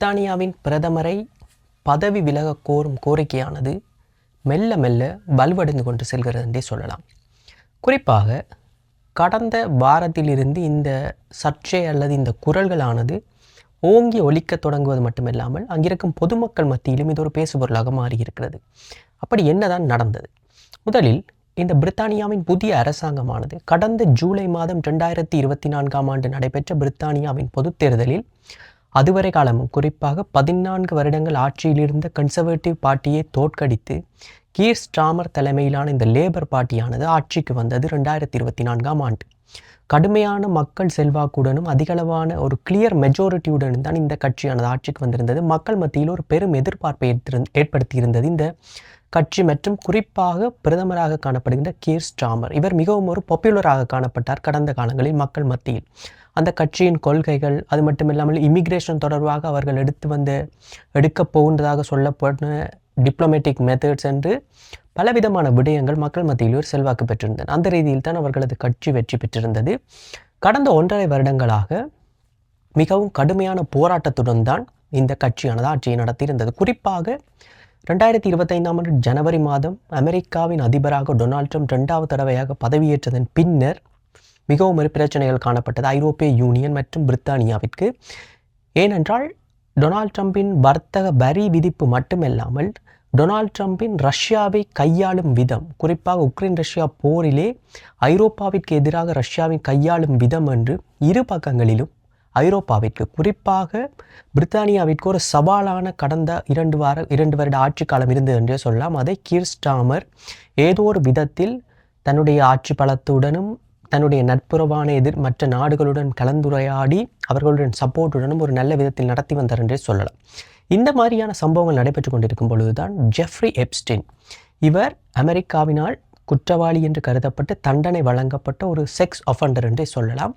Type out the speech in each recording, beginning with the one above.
பிரித்தானியாவின் பிரதமரை பதவி விலக கோரும் கோரிக்கையானது மெல்ல மெல்ல வலுவடைந்து கொண்டு செல்கிறது என்றே சொல்லலாம். குறிப்பாக கடந்த வாரத்திலிருந்து இந்த சர்ச்சை அல்லது இந்த குரல்களானது ஓங்கி ஒழிக்க தொடங்குவது மட்டுமில்லாமல் அங்கிருக்கும் பொதுமக்கள் மத்தியிலும் இது ஒரு பேசுபொருளாக மாறியிருக்கிறது. அப்படி என்னதான் நடந்தது? முதலில் இந்த பிரித்தானியாவின் புதிய அரசாங்கமானது கடந்த ஜூலை மாதம் ரெண்டாயிரத்தி இருபத்தி நான்காம் ஆண்டு நடைபெற்ற பிரித்தானியாவின் பொதுத் தேர்தலில் அதுவரை காலமும் குறிப்பாக பதினான்கு வருடங்கள் ஆட்சியிலிருந்த கன்சர்வேட்டிவ் பார்ட்டியை தோற்கடித்து கீர் ஸ்டாமர் தலைமையிலான இந்த லேபர் பார்ட்டியானது ஆட்சிக்கு வந்தது ரெண்டாயிரத்தி இருபத்தி நான்காம் ஆண்டு. கடுமையான மக்கள் செல்வாக்குடனும் அதிகளவான ஒரு கிளியர் மெஜாரிட்டியுடனும் தான் இந்த கட்சியானது ஆட்சிக்கு வந்திருந்தது. மக்கள் மத்தியில் ஒரு பெரும் எதிர்பார்ப்பை ஏற்படுத்தியிருந்தது. இந்த கட்சி மற்றும் குறிப்பாக பிரதமராக காணப்படுகின்ற கீர் ஸ்டாமர். இவர் மிகவும் ஒரு பாப்புலராக காணப்பட்டார் கடந்த காலங்களில் மக்கள் மத்தியில். அந்த கட்சியின் கொள்கைகள் அது மட்டுமில்லாமல் இமிக்ரேஷன் தொடர்பாக அவர்கள் எடுத்து வந்து எடுக்கப் போகின்றதாக சொல்லப்பட்ட டிப்ளமேட்டிக் மெத்தட்ஸ் என்று பலவிதமான விடயங்கள் மக்கள் மத்தியில் ஒரு செல்வாக்கு பெற்றிருந்தன. அந்த ரீதியில் தான் அவர்களது கட்சி வெற்றி பெற்றிருந்தது. கடந்த ஒன்றரை வருடங்களாக மிகவும் கடுமையான போராட்டத்துடன் தான் இந்த கட்சியானது ஆட்சியை நடத்தியிருந்தது. குறிப்பாக ரெண்டாயிரத்தி இருபத்தைந்தாம் ஆண்டு ஜனவரி மாதம் அமெரிக்காவின் அதிபராக டொனால்ட் ட்ரம்ப் ரெண்டாவது தடவையாக பதவியேற்றதன் பின்னர் மிகவும் ஒரு பிரச்சனைகள் காணப்பட்டது. ஐரோப்பிய யூனியன் மற்றும் பிரித்தானியாவிற்கு. ஏனென்றால் டொனால்ட் ட்ரம்பின் வர்த்தக வரி விதிப்பு மட்டுமல்லாமல் டொனால்ட் ட்ரம்பின் ரஷ்யாவை கையாளும் விதம் குறிப்பாக உக்ரைன் ரஷ்யா போரிலே ஐரோப்பாவிற்கு எதிராக ரஷ்யாவின் கையாளும் விதம் என்று இரு பக்கங்களிலும் ஐரோப்பாவிற்கு. குறிப்பாக பிரித்தானியாவிற்கு ஒரு சவாலான கடந்த இரண்டு வார இரண்டு வருட ஆட்சி காலம் இருந்தது என்றே சொல்லலாம். அதை கீர்ஸ்டாமர் ஏதோ ஒரு விதத்தில் தன்னுடைய ஆட்சி பலத்துடனும் தன்னுடைய நட்புறவான எதிர் மற்ற நாடுகளுடன் கலந்துரையாடி அவர்களுடன் சப்போர்ட்டுடனும் ஒரு நல்ல விதத்தில் நடத்தி வந்தார் என்றே சொல்லலாம். இந்த மாதிரியான சம்பவங்கள் நடைபெற்று கொண்டிருக்கும் பொழுதுதான் ஜெஃப்ரி எப்ஸ்டின் இவர் அமெரிக்காவினால் குற்றவாளி என்று கருதப்பட்டு தண்டனை வழங்கப்பட்ட ஒரு செக்ஸ் அஃபண்டர் என்றே சொல்லலாம்.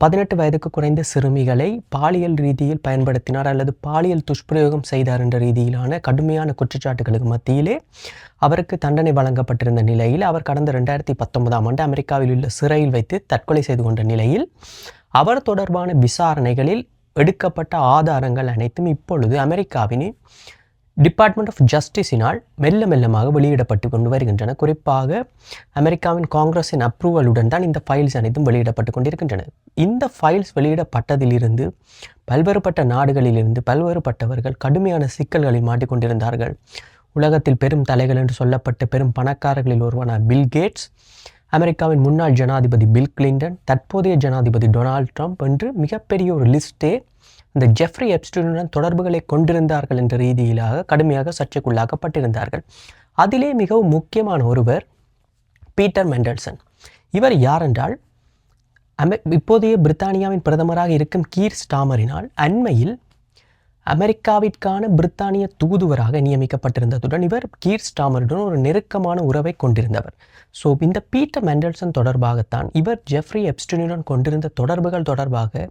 பதினெட்டு வயதுக்கு குறைந்த சிறுமிகளை பாலியல் ரீதியில் பயன்படுத்தினார் அல்லது பாலியல் துஷ்பிரயோகம் செய்தார் என்ற ரீதியிலான கடுமையான குற்றச்சாட்டுகளுக்கு மத்தியிலே அவருக்கு தண்டனை வழங்கப்பட்டிருந்த நிலையில் அவர் கடந்த ரெண்டாயிரத்தி பத்தொன்பதாம் ஆண்டு அமெரிக்காவில் உள்ள சிறையில் வைத்து தற்கொலை செய்து கொண்ட நிலையில் அவர் தொடர்பான விசாரணைகளில் எடுக்கப்பட்ட ஆதாரங்கள் அனைத்தும் இப்பொழுது அமெரிக்காவின் டிபார்ட்மெண்ட் ஆஃப் ஜஸ்டிஸினால் மெல்ல மெல்லமாக வெளியிடப்பட்டு கொண்டு வருகின்றன. குறிப்பாக அமெரிக்காவின் காங்கிரஸின் அப்ரூவலுடன் தான் இந்த ஃபைல்ஸ் அனைத்தும் வெளியிடப்பட்டு கொண்டிருக்கின்றன. இந்த ஃபைல்ஸ் வெளியிடப்பட்டதிலிருந்து பல்வேறுபட்ட நாடுகளிலிருந்து பல்வேறுபட்டவர்கள் கடுமையான சிக்கல்களில் மாட்டிக்கொண்டிருந்தார்கள். உலகத்தில் பெரும் தலைகள் என்று சொல்லப்பட்ட பெரும் பணக்காரர்களில் ஒருவன பில் கேட்ஸ் அமெரிக்காவின் முன்னாள் ஜனாதிபதி பில் கிளின்டன் தற்போதைய ஜனாதிபதி டொனால்ட் ட்ரம்ப் என்று மிகப்பெரிய ஒரு லிஸ்டே இந்த ஜெஃப்ரி எப்ஸ்டனுடன் தொடர்புகளை கொண்டிருந்தார்கள் என்ற ரீதியிலாக கடுமையாக சர்ச்சைக்குள்ளாக்கப்பட்டிருந்தார்கள். அதிலே மிகவும் முக்கியமான ஒருவர் பீட்டர் மெண்டல்சன் இவர் யார் என்றால் அமெ இப்போதைய பிரித்தானியாவின் பிரதமராக இருக்கும் கீர் ஸ்டாமரினால் அண்மையில் அமெரிக்காவிற்கான பிரித்தானிய தூதுவராக நியமிக்கப்பட்டிருந்ததுடன் இவர் கீர் ஸ்டாமருடன் ஒரு நெருக்கமான உறவை கொண்டிருந்தவர். ஸோ இந்த பீட்டர் மெண்டல்சன் தொடர்பாகத்தான் இவர் ஜெஃப்ரி எப்ஸ்டினுடன் கொண்டிருந்த தொடர்புகள் தொடர்பாக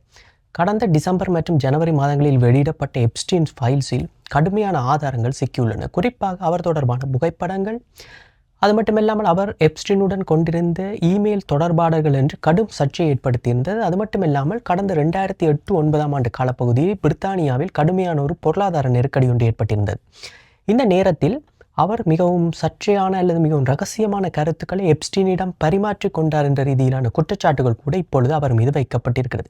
கடந்த டிசம்பர் மற்றும் ஜனவரி மாதங்களில் வெளியிடப்பட்ட எப்ஸ்டின் ஃபைல்ஸில் கடுமையான ஆதாரங்கள் சிக்கியுள்ளன. குறிப்பாக அவர் தொடர்பான புகைப்படங்கள் அது மட்டுமில்லாமல் அவர் எப்ஸ்டினுடன் கொண்டிருந்த இமெயில் தொடர்பாடல்கள் என்று கடும் சர்ச்சையை ஏற்படுத்தியிருந்தது. அது மட்டுமில்லாமல் கடந்த ரெண்டாயிரத்தி எட்டு ஒன்பதாம் ஆண்டு காலப்பகுதியில் பிரித்தானியாவில் கடுமையான ஒரு பொருளாதார நெருக்கடி ஒன்று ஏற்பட்டிருந்தது. இந்த நேரத்தில் அவர் மிகவும் சர்ச்சையான அல்லது மிகவும் ரகசியமான கருத்துக்களை எப்ஸ்டீனிடம் பரிமாற்றிக் கொண்டார் என்ற ரீதியிலான குற்றச்சாட்டுகள் கூட இப்பொழுது அவர் மீது வைக்கப்பட்டிருக்கிறது.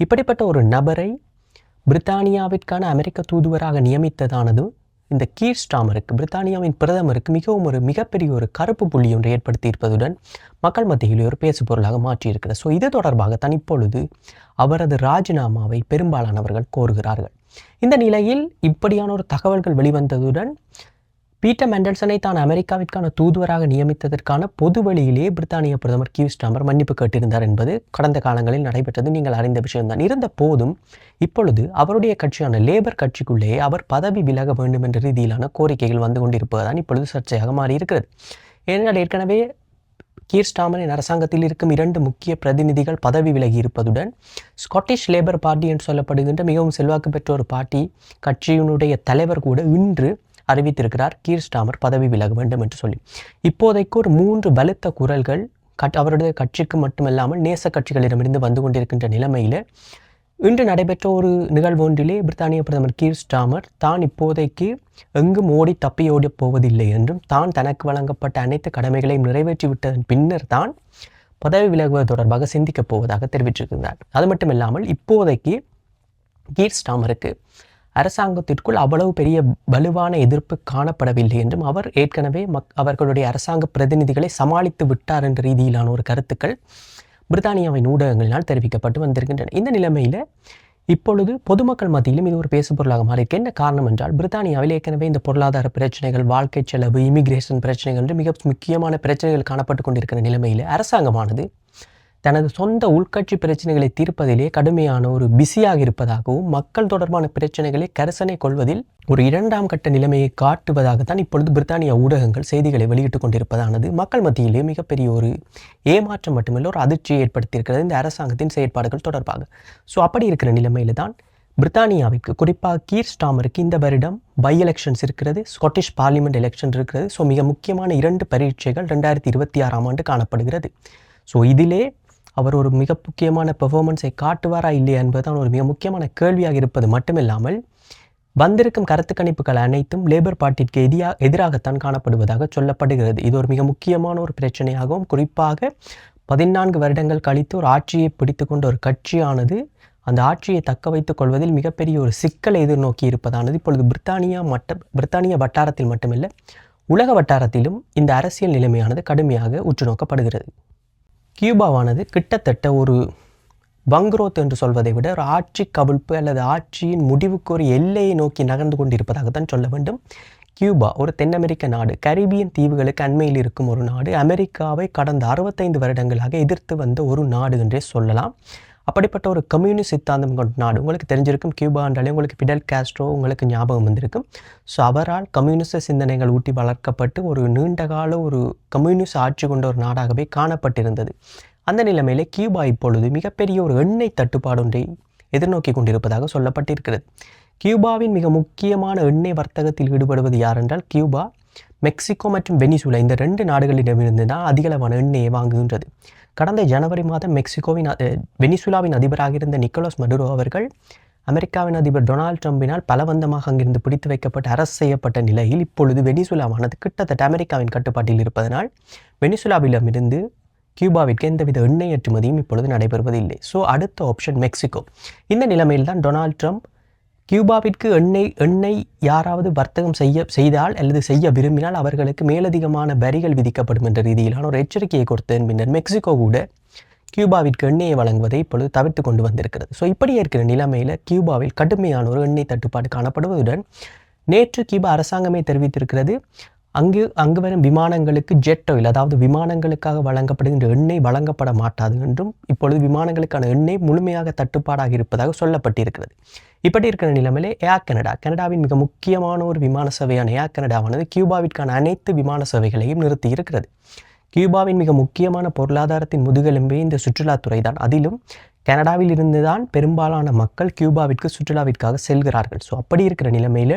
இப்படிப்பட்ட ஒரு நபரை பிரித்தானியாவிற்கான அமெரிக்க தூதுவராக நியமித்ததானது இந்த கீர் ஸ்டாமருக்கு பிரித்தானியாவின் பிரதமருக்கு மிகவும் ஒரு மிகப்பெரிய ஒரு கருப்பு புள்ளி ஒன்று ஏற்படுத்தி இருப்பதுடன் மக்கள் மத்தியில் ஒரு பேசு பொருளாக மாற்றியிருக்கிறது. ஸோ இது தொடர்பாக தனிப்பொழுது அவரது ராஜினாமாவை பெரும்பாலானவர்கள் கோருகிறார்கள். இந்த நிலையில் இப்படியான ஒரு தகவல்கள் வெளிவந்ததுடன் பீட்டர் மெண்டல்சனை தான் அமெரிக்காவிற்கான தூதுவராக நியமித்ததற்கான பொது வழியிலேயே பிரித்தானிய பிரதமர் கியூ ஸ்டாமர் மன்னிப்பு கேட்டிருந்தார் என்பது கடந்த காலங்களில் நடைபெற்றது. நீங்கள் அறிந்த விஷயம்தான். இருந்த போதும் இப்பொழுது அவருடைய கட்சியான லேபர் கட்சிக்குள்ளேயே அவர் பதவி விலக வேண்டும் என்ற ரீதியிலான கோரிக்கைகள் வந்து கொண்டிருப்பதுதான் இப்பொழுது சர்ச்சையாக மாறியிருக்கிறது. ஏனென்றால் ஏற்கனவே கீர் ஸ்டாமரின் அரசாங்கத்தில் இருக்கும் இரண்டு முக்கிய பிரதிநிதிகள் பதவி விலகி இருப்பதுடன் ஸ்காட்டிஷ் லேபர் பார்ட்டி என்று சொல்லப்படுகின்ற மிகவும் செல்வாக்கு பெற்ற ஒரு பார்ட்டி கட்சியினுடைய தலைவர் கூட இன்று அறிவித்திருக்கிறார். கீர் ஸ்டாமர் பதவி விலக வேண்டும் என்று சொல்லி. இப்போதைக்கு ஒரு மூன்று பலத்த குரல்கள் கட் அவருடைய கட்சிக்கு மட்டுமல்லாமல் நேச கட்சிகளிடமிருந்து வந்து கொண்டிருக்கின்ற நிலைமையில் இன்று நடைபெற்ற ஒரு நிகழ்வு ஒன்றிலே பிரித்தானிய பிரதமர் கீர் ஸ்டாமர் தான் இப்போதைக்கு எங்கும் ஓடி தப்பியோடி போவதில்லை என்றும் தான் தனக்கு வழங்கப்பட்ட அனைத்து கடமைகளையும் நிறைவேற்றிவிட்டதன் பின்னர் தான் பதவி விலகுவது தொடர்பாக சிந்திக்கப் போவதாக தெரிவித்திருக்கிறார். அது மட்டும் இல்லாமல் இப்போதைக்கு கீர் ஸ்டாமருக்கு அரசாங்கத்திற்குள் அவ்வளவு பெரிய வலுவான எதிர்ப்பு காணப்படவில்லை என்றும் அவர் ஏற்கனவே மக் அவர்களுடைய அரசாங்க பிரதிநிதிகளை சமாளித்து விட்டார் என்ற ரீதியிலான ஒரு கருத்துக்கள் பிரித்தானியாவின் ஊடகங்களினால் தெரிவிக்கப்பட்டு வந்திருக்கின்றன. இந்த நிலைமையில் இப்பொழுது பொதுமக்கள் மத்தியிலும் இது ஒரு பேசுபொருளாக மாறியிருக்கு. என்ன காரணம் என்றால் பிரித்தானியாவில் ஏற்கனவே இந்த பொருளாதார பிரச்சனைகள் வாழ்க்கை செலவு இமிகிரேஷன் பிரச்சனைகள் என்று மிக முக்கியமான பிரச்சனைகள் காணப்பட்டு கொண்டிருக்கிற நிலைமையில் அரசாங்கமானது தனது சொந்த உள்கட்சி பிரச்சனைகளை தீர்ப்பதிலே கடுமையான ஒரு பிஸியாக இருப்பதாகவும் மக்கள் தொடர்பான பிரச்சனைகளை கரிசனை கொள்வதில் ஒரு இரண்டாம் கட்ட நிலைமையை காட்டுவதாகத்தான் இப்பொழுது பிரித்தானிய ஊடகங்கள் செய்திகளை வெளியிட்டுக் கொண்டிருப்பதானது மக்கள் மத்தியிலே மிகப்பெரிய ஒரு ஏமாற்றம் மட்டுமில்லை ஒரு அதிர்ச்சியை ஏற்படுத்தியிருக்கிறது இந்த அரசாங்கத்தின் செயற்பாடுகள் தொடர்பாக. ஸோ அப்படி இருக்கிற நிலைமையில தான் பிரித்தானியாவிற்கு குறிப்பாக கீர் ஸ்டாமருக்கு இந்த வருடம் பை எலெக்ஷன்ஸ் இருக்கிறது ஸ்காட்டிஷ் பார்லிமெண்ட் எலெக்ஷன் இருக்கிறது. ஸோ மிக முக்கியமான இரண்டு பரீட்சைகள் ரெண்டாயிரத்தி இருபத்தி ஆறாம் ஆண்டு காணப்படுகிறது. ஸோ இதிலே அவர் ஒரு மிக முக்கியமான பெர்ஃபார்மன்ஸை காட்டுவாரா இல்லையா என்பதுதான் ஒரு மிக முக்கியமான கேள்வியாக இருப்பது மட்டுமில்லாமல் வந்திருக்கும் கருத்து கணிப்புகள் அனைத்தும் லேபர் பார்ட்டிக்கு எதிராக எதிராகத்தான் காணப்படுவதாக சொல்லப்படுகிறது. இது ஒரு மிக முக்கியமான ஒரு பிரச்சனையாகவும் குறிப்பாக பதினான்கு வருடங்கள் கழித்து ஒரு ஆட்சியை பிடித்து கொண்ட ஒரு கட்சியானது அந்த ஆட்சியை தக்க வைத்துக் கொள்வதில் மிகப்பெரிய ஒரு சிக்கலை எதிர்நோக்கி இருப்பதானது. இப்பொழுது பிரித்தானியா மட்ட பிரித்தானிய வட்டாரத்தில் மட்டுமில்லை உலக வட்டாரத்திலும் இந்த அரசியல் நிலைமையானது கடுமையாக உற்று நோக்கப்படுகிறது கியூபாவானது கிட்டத்தட்ட ஒரு பங்க்ரோத் என்று சொல்வதை விட ஒரு ஆட்சி கவிழ்ப்பு அல்லது ஆட்சியின் முடிவுக்கு ஒரு எல்லையை நோக்கி நகர்ந்து கொண்டிருப்பதாகத்தான் சொல்ல வேண்டும். கியூபா ஒரு தென் அமெரிக்க நாடு கரிபியன் தீவுகளுக்கு அண்மையில் இருக்கும் ஒரு நாடு அமெரிக்காவை கடந்த அறுபத்தைந்து வருடங்களாக எதிர்த்து வந்த ஒரு நாடு என்றே சொல்லலாம். அப்படிப்பட்ட ஒரு கம்யூனிஸ்ட் சித்தாந்தம் கொண்ட நாடு. உங்களுக்கு தெரிஞ்சிருக்கும் கியூபா என்றாலே உங்களுக்கு பிடல் காஸ்ட்ரோ உங்களுக்கு ஞாபகம் வந்திருக்கும். ஸோ அவரால் கம்யூனிஸ்ட சிந்தனைகள் ஊட்டி வளர்க்கப்பட்டு ஒரு நீண்டகால ஒரு கம்யூனிஸ்ட் ஆட்சி கொண்ட ஒரு நாடாகவே காணப்பட்டிருந்தது. அந்த நிலைமையிலே கியூபா இப்பொழுது மிகப்பெரிய ஒரு எண்ணெய் தட்டுப்பாடு ஒன்றை எதிர்நோக்கி கொண்டிருப்பதாக சொல்லப்பட்டிருக்கிறது. கியூபாவின் மிக முக்கியமான எண்ணெய் வர்த்தகத்தில் ஈடுபடுவது யார் என்றால் கியூபா மெக்சிகோ மற்றும் வெனிசுலா இந்த ரெண்டு நாடுகளிடமிருந்து தான் அதிகளவான எண்ணெயை வாங்குகின்றது. கடந்த ஜனவரி மாதம் மெக்சிகோவின் வெனிசுலாவின் அதிபராக இருந்த நிக்கோலஸ் மடுரோ அவர்கள் அமெரிக்காவின் அதிபர் டொனால்ட் ட்ரம்பினால் பலவந்தமாக அங்கிருந்து பிடித்து வைக்கப்பட்டு அரசு செய்யப்பட்ட நிலையில் இப்பொழுது வெனிசுலாவானது கிட்டத்தட்ட அமெரிக்காவின் கட்டுப்பாட்டில் இருப்பதனால் வெனிசுலாவிடமிருந்து கியூபாவிற்கு எந்தவித எண்ணெய் ஏற்றுமதியும் இப்பொழுது நடைபெறுவதில்லை. ஸோ அடுத்த ஆப்ஷன் மெக்சிகோ. இந்த நிலைமையில் தான் டொனால்ட் ட்ரம்ப் கியூபாவிற்கு எண்ணெய் எண்ணெய் யாராவது வர்த்தகம் செய்ய செய்தால் அல்லது செய்ய விரும்பினால் அவர்களுக்கு மேலதிகமான வரிகள் விதிக்கப்படும் என்ற ரீதியிலான ஒரு எச்சரிக்கையை கொடுத்ததன் பின்னர் மெக்சிகோ கூட கியூபாவிற்கு எண்ணெயை வழங்குவதை இப்பொழுது தவிர்த்து கொண்டு வந்திருக்கிறது. ஸோ இப்படி இருக்கிற நிலைமையில் கியூபாவில் கடுமையான ஒரு எண்ணெய் தட்டுப்பாடு காணப்படுவதுடன் நேற்று கியூபா அரசாங்கமே தெரிவித்திருக்கிறது அங்கு அங்கு வரும் விமானங்களுக்கு ஜெட் ஆயில் அதாவது விமானங்களுக்காக வழங்கப்படுகின்ற எண்ணெய் வழங்கப்பட மாட்டாது என்றும் இப்பொழுது விமானங்களுக்கான எண்ணெய் முழுமையாக தட்டுப்பாடாக இருப்பதாக சொல்லப்பட்டிருக்கிறது. இப்படி இருக்கிற நிலைமையிலே ஏர் கனடா கனடாவின் மிக முக்கியமான ஒரு விமான சேவையான ஏர் கனடாவானது கியூபாவிற்கான அனைத்து விமான சேவைகளையும் நிறுத்தி இருக்கிறது கியூபாவின் மிக முக்கியமான பொருளாதாரத்தின் முதுகெலும்பே இந்த சுற்றுலாத்துறை தான். அதிலும் கனடாவில் இருந்து தான் பெரும்பாலான மக்கள் கியூபாவிற்கு சுற்றுலாவிற்காக செல்கிறார்கள். ஸோ அப்படி இருக்கிற நிலைமையில்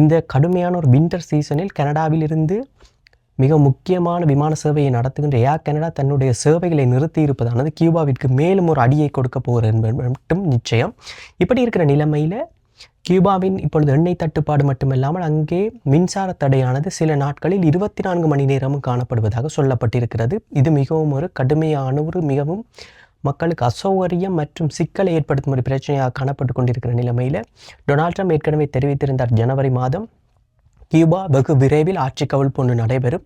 இந்த கடுமையான ஒரு வின்டர் சீசனில் கனடாவிலிருந்து மிக முக்கியமான விமான சேவையை நடத்துகின்ற ஏர் கனடா தன்னுடைய சேவைகளை நிறுத்தி இருப்பதானது கியூபாவிற்கு மேலும் ஒரு அடியை கொடுக்க போகிறது என்பது மட்டும் நிச்சயம். இப்படி இருக்கிற நிலைமையில் கியூபாவின் இப்பொழுது எண்ணெய் தட்டுப்பாடு மட்டுமில்லாமல் அங்கே மின்சார தடையானது சில நாட்களில் இருபத்தி நான்கு மணி நேரமும் காணப்படுவதாக சொல்லப்பட்டிருக்கிறது. இது மிகவும் ஒரு கடுமையான ஒரு மிகவும் மக்களுக்கு அசௌகரியம் மற்றும் சிக்கலை ஏற்படுத்தும் ஒரு பிரச்சனையாக காணப்பட்டு கொண்டிருக்கிற நிலைமையில் டொனால்ட் ட்ரம்ப் ஏற்கனவே தெரிவித்திருந்தார் ஜனவரி மாதம். கியூபா வெகு விரைவில் ஆட்சி கவிழ்ப்பு ஒன்று நடைபெறும்.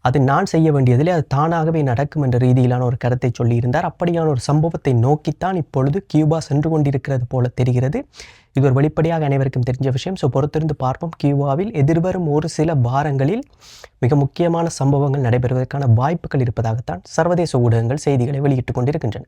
அது நான் செய்ய வேண்டியதில்லை அது தானாகவே நடக்கும் என்ற ரீதியிலான ஒரு கருத்தை சொல்லியிருந்தார். அப்படியான ஒரு சம்பவத்தை நோக்கித்தான் இப்பொழுது கியூபா சென்று கொண்டிருக்கிறது போல தெரிகிறது. இது ஒரு வெளிப்படையாக அனைவருக்கும் தெரிஞ்ச விஷயம். ஸோ பொறுத்திருந்து பார்ப்போம். கியூபாவில் எதிர்வரும் ஒரு சில வாரங்களில் மிக முக்கியமான சம்பவங்கள் நடைபெறுவதற்கான வாய்ப்புகள் இருப்பதாகத்தான் சர்வதேச ஊடகங்கள் செய்திகளை வெளியிட்டுக் கொண்டிருக்கின்றன.